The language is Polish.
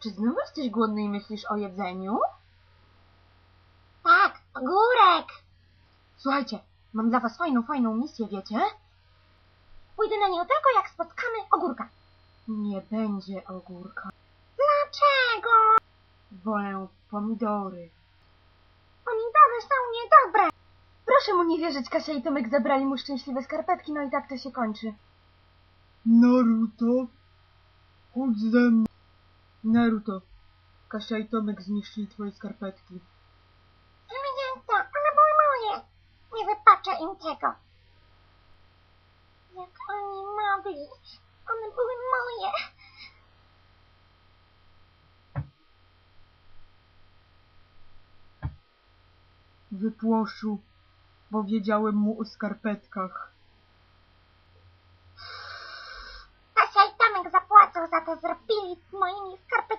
Czy znów jesteś głodny i myślisz o jedzeniu? Tak, ogórek. Słuchajcie, mam dla was fajną, fajną misję, wiecie? Pójdę na nią tylko jak spotkamy ogórka. Nie będzie ogórka. Dlaczego? Wolę pomidory. Pomidory są niedobre. Proszę mu nie wierzyć, Kasia i Tomek zabrali mu szczęśliwe skarpetki, no i tak to się kończy. Naruto, chodź ze mną. Naruto, Kasia i Tomek zniszczyli twoje skarpetki. Zamienięta, one były moje. Nie wypaczę im tego. Jak oni mogli? One były moje. Wypłoszył, bo wiedziałem mu o skarpetkach. Brother Billy, мои скарпы